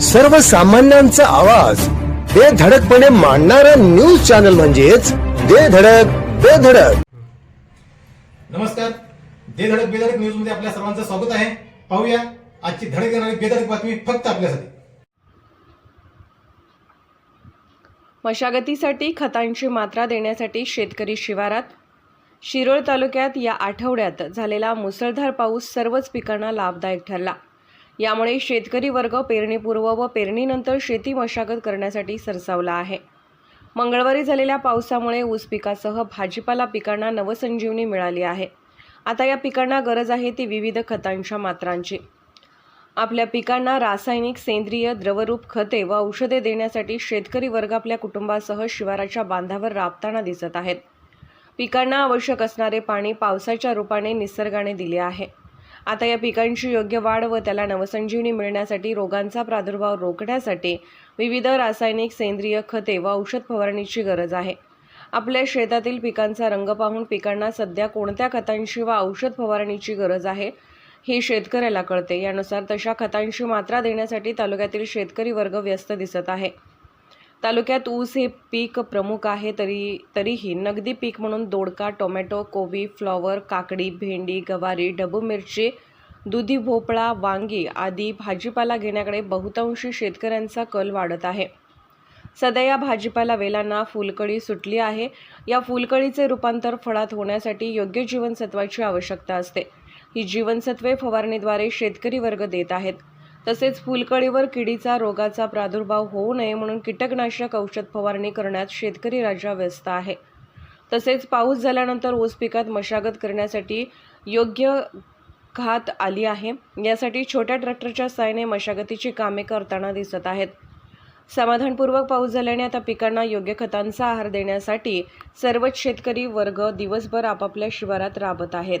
सर्वसामान्यांचा आवाज. बेधडकपणे मांडणारा न्यूज चॅनल म्हणजेच बेधडक बेधडक नमस्कार. दे धडक बेधडक न्यूजमध्ये आपल्या सर्वांचं स्वागत आहे. पाहूया आजची धडक येणारी बेधडक बातमी फक्त आपल्यासाठी. मशागतीसाठी खतांची मात्रा देण्यासाठी शेतकरी शिवारात. शिरोळ तालुक्यात या आठवड्यात झालेला मुसळधार पाऊस सर्वच पिकांना लाभदायक ठरला. यामुळे शेतकरी वर्ग पेरणीपूर्व व पेरणीनंतर शेती मशागत करण्यासाठी सरसावला आहे. मंगळवारी झालेल्या पावसामुळे ऊस पिकासह भाजीपाला पिकांना नवसंजीवनी मिळाली आहे. आता या पिकांना गरज आहे ती विविध खतांच्या मात्रांची. आपल्या पिकांना रासायनिक सेंद्रिय द्रवरूप खते व औषधे देण्यासाठी शेतकरी वर्ग आपल्या कुटुंबासह शिवाराच्या बांधावर राबताना दिसत आहेत. पिकांना आवश्यक असणारे पाणी पावसाच्या रूपाने निसर्गाने दिले आहे. आता या पिकांची योग्य वाढ व त्याला नवसंजीवनी मिळण्यासाठी रोगांचा प्रादुर्भाव रोखण्यासाठी विविध रासायनिक सेंद्रिय खते व औषध फवारणीची गरज आहे. आपल्या शेतातील पिकांचा रंग पाहून पिकांना सध्या कोणत्या खतांची व औषध फवारणीची गरज आहे हे शेतकऱ्याला कळते. यानुसार तशा खतांची मात्रा देण्यासाठी तालुक्यातील शेतकरी वर्ग व्यस्त दिसत आहे. तालुक्यात ऊस हे पीक प्रमुख आहे तरी तरीही नगदी पीक म्हणून दोडका टोमॅटो कोबी फ्लॉवर काकडी भेंडी गवारी डबू मिरची दुधी भोपळा वांगी आदी भाजीपाला घेण्याकडे बहुतांशी शेतकऱ्यांचा कल वाढत आहे. सध्या या भाजीपाला वेलांना फुलकळी सुटली आहे. या फुलकळीचे रूपांतर फळात होण्यासाठी योग्य जीवनसत्वाची आवश्यकता असते. ही जीवनसत्वे फवारणीद्वारे शेतकरी वर्ग देत आहेत. तसेच फुलकळीवर किडीचा रोगाचा प्रादुर्भाव होऊ नये म्हणून कीटकनाशक औषध फवारणी करण्यात शेतकरी राजा व्यस्त आहे. तसेच पाऊस झाल्यानंतर ऊस पिकात मशागत करण्यासाठी योग्य घात आली आहे. यासाठी छोट्या ट्रॅक्टरच्या साहाय्याने मशागतीची कामे करताना दिसत आहेत. समाधानपूर्वक पाऊस झाल्याने आता पिकांना योग्य खतांचा आहार देण्यासाठी सर्वच शेतकरी वर्ग दिवसभर आपापल्या शिवारात राबत आहेत.